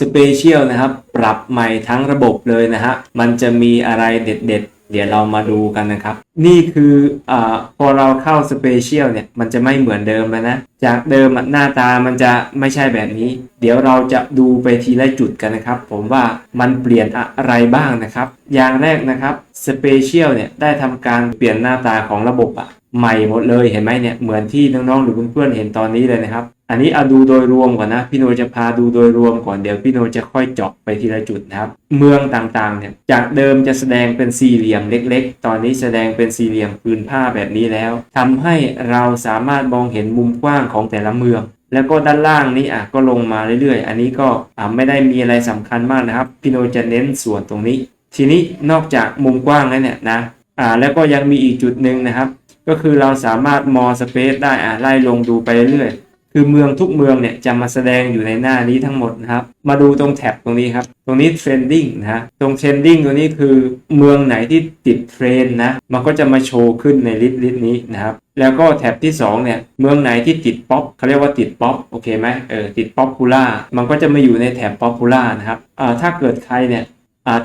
สเปเชียลนะครับ ปรับใหม่ทั้งระบบเลยนะฮะ มันจะมีอะไรเด็ดๆเดี๋ยวเรามาดูกันนะครับ นี่คืออาพอเราเข้าสเปเชียลเนี่ย มันจะไม่เหมือนเดิมแล้วนะ จากเดิมหน้าตามันจะไม่ใช่แบบนี้ เดี๋ยวเราจะดูไปทีละจุดกันนะครับ ผมว่ามันเปลี่ยนอะไรบ้างนะครับ อย่างแรกนะครับสเปเชียลเนี่ยได้ทำการเปลี่ยนหน้าตาของระบบอะใหม่หมดเลยเห็นไหมเนี่ยเหมือนที่น้องๆหรือเพื่อนๆเห็นตอนนี้เลยนะครับ อันนี้เอาดูโดยรวมก่อนนะพี่โนจะพาดูโดยรวมก่อนเดี๋ยวพี่โนจะค่อยเจาะไปทีละจุดนะครับ เมืองต่างๆเนี่ยจากเดิมจะแสดงเป็นสี่เหลี่ยมเล็ก ๆ ตอนนี้แสดงเป็นสี่เหลี่ยมพื้นผ้าแบบนี้แล้วทำให้เราสามารถมองเห็นมุมกว้างของแต่ละเมืองแล้วก็ด้านล่างนี้อะก็ลงมาเรื่อยๆ อันนี้ก็อ่าไม่ได้มีอะไรสำคัญมากนะครับ พี่โนจะเน้นส่วนตรงนี้ ทีนี้นอกจากมุมกว้างแล้วเนี่ยนะอ่าแล้วก็ยังมีอีกจุดหนึ่งนะครับ ก็คือเราสามารถมอสเปซได้อะไล่ลงดูไปเรื่อยคือเมืองทุกเมืองเนี่ยจะมาแสดงอยู่ในหน้านี้ทั้งหมดนะครับ มาดูตรงแท็บตรงนี้ครับ ตรงนี้ trending นะ ตรง trending ตรงนี้คือเมืองไหนที่ติดเทรนด์นะ มันก็จะมาโชว์ขึ้นในลิสต์ลิสต์นี้นะครับ แล้วก็แท็บที่2เนี่ย เมืองไหนที่ติดป๊อปเขาเรียกว่าติดป๊อปโอเคไหมเออ ติดป๊อปปูล่า มันก็จะมาอยู่ในแท็บป๊อปปูล่านะครับ อ่า ถ้าเกิดใครเนี่ย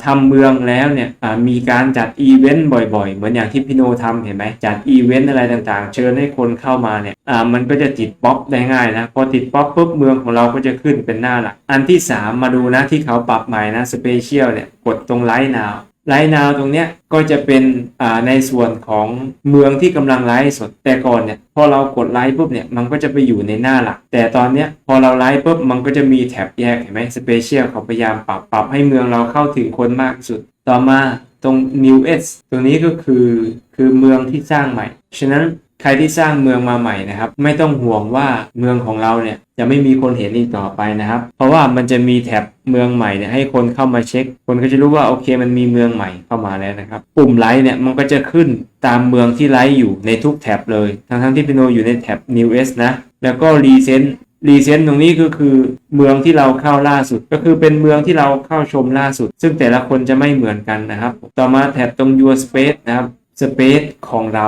ทำทำเมืองแล้วเนี่ยมีการจัดอีเวนต์บ่อยๆ เหมือนอย่างที่พี่โนทำเห็นไหมจัดอีเวนต์อะไรต่างๆ เชิญให้คนเข้ามาเนี่ยมันก็จะติดป๊อปได้ง่ายนะพอติดป๊อปปุ๊บเมืองของเราก็จะขึ้นเป็นหน้าหลัก อันที่ 3 มาดูนะที่เขาปรับใหม่นะสเปเชียลเนี่ยกดตรงไลท์นาว ไลน์นาวตรงเนี้ยก็จะเป็นอ่าในส่วนของเมืองที่กำลังไลฟ์สดแต่ก่อนเนี่ยพอเรากดไลฟ์ปุ๊บเนี่ยมันก็จะไปอยู่ในหน้าหลัก แต่ตอนเนี้ยพอเราไลฟ์ปุ๊บมันก็จะมีแท็บแยกเห็นไหมสเปเชียลเขาพยายามปรับปรับให้เมืองเราเข้าถึงคนมากที่สุด ต่อมาตรง New S ตรงนี้ก็คือคือเมืองที่สร้างใหม่ ฉะนั้น ใครที่สร้างเมืองมาใหม่นะครับ ไม่ต้องห่วงว่าเมืองของเราเนี่ยจะไม่มีคนเห็นอีกต่อไปนะครับ เพราะว่ามันจะมีแท็บเมืองใหม่เนี่ยให้คนเข้ามาเช็ค คนก็จะรู้ว่าโอเคมันมีเมืองใหม่เข้ามาแล้วนะครับ ปุ่มไลค์เนี่ยมันก็จะขึ้นตามเมืองที่ไลค์อยู่ในทุกแท็บเลย ทั้งๆที่พี่โนอยู่ในแท็บ New S นะ แล้วก็ Recent รีเซนต์ตรงนี้ก็คือเมืองที่เราเข้าล่าสุด ก็คือเป็นเมืองที่เราเข้าชมล่าสุด ซึ่งแต่ละคนจะไม่เหมือนกันนะครับ ต่อมาแท็บตรง your space นะครับ space ของเรา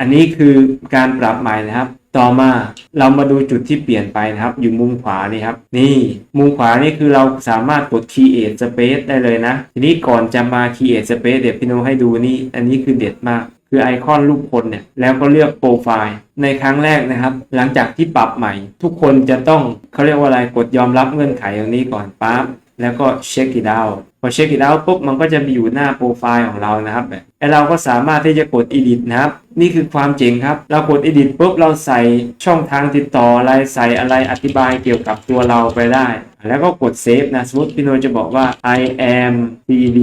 อันนี้คือการปรับใหม่นะครับ ต่อมาเรามาดูจุดที่เปลี่ยนไปนะครับ อยู่มุมขวานี่ครับ นี่มุมขวานี่คือเราสามารถกด create space ได้เลยนะ ทีนี้ก่อนจะมา create space เดี๋ยวพี่โนให้ดูนี่ อันนี้คือเด็ดมาก คือไอคอนรูปคนเนี่ย แล้วก็เลือกโปรไฟล์ ในครั้งแรกนะครับ หลังจากที่ปรับใหม่ ทุกคนจะต้องเขาเรียกว่าอะไร กดยอมรับเงื่อนไขตรงนี้ก่อนปั๊บ แล้วก็เช็คอีดาวพอเช็คอีดาวปุ๊บมันก็จะมีอยู่หน้าโปรไฟล์ของเรานะครับแบบไอเราก็สามารถที่จะกด edit นะครับ นี่คือความเจ๋งครับ เรากด edit ปุ๊บเราใส่ช่องทางติดต่ออะไรใส่อะไรอธิบายเกี่ยวกับตัวเราไปได้ แล้วก็กดเซฟนะ สมมติพี่โนจะบอกว่า I am 3D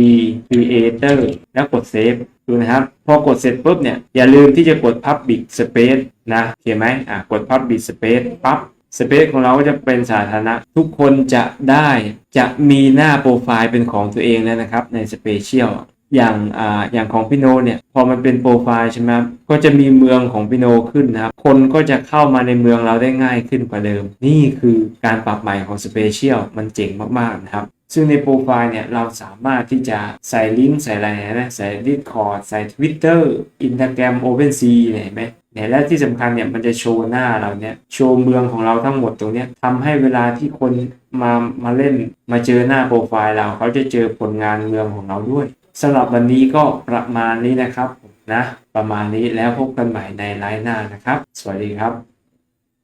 creator แล้วกดเซฟดูนะครับ พอกดเสร็จปุ๊บเนี่ย อย่าลืมที่จะกด public space นะโอเคไหมอะกด public space ปั๊บ สเปซของเราก็จะเป็นสาธารณะ ทุกคนจะได้จะมีหน้าโปรไฟล์เป็นของตัวเองแล้วนะครับในสเปเชียลอย่างอ่าอย่างของพี่โนเนี่ยพอมันเป็นโปรไฟล์ใช่ไหมก็จะมีเมืองของพี่โนขึ้นนะครับ คนก็จะเข้ามาในเมืองเราได้ง่ายขึ้นกว่าเดิม นี่คือการปรับใหม่ของสเปเชียลมันเจ๋งมากๆนะครับ ซึ่งในโปรไฟล์เนี่ยเราสามารถที่จะใส่ลิงก์ใส่อะไรนะใส่ Discord ใส่ Twitter Instagram OpenSea เนี่ยเห็นไหม เนี่ยและที่สำคัญเนี่ยมันจะโชว์หน้าเราเนี่ยโชว์เมืองของเราทั้งหมดตรงเนี้ยทำให้เวลาที่คนมามาเล่นมาเจอหน้าโปรไฟล์เราเขาจะเจอผลงานเมืองของเราด้วยสำหรับวันนี้ก็ประมาณนี้นะครับนะประมาณนี้แล้วพบกันใหม่ในไลน์หน้านะครับ สวัสดีครับ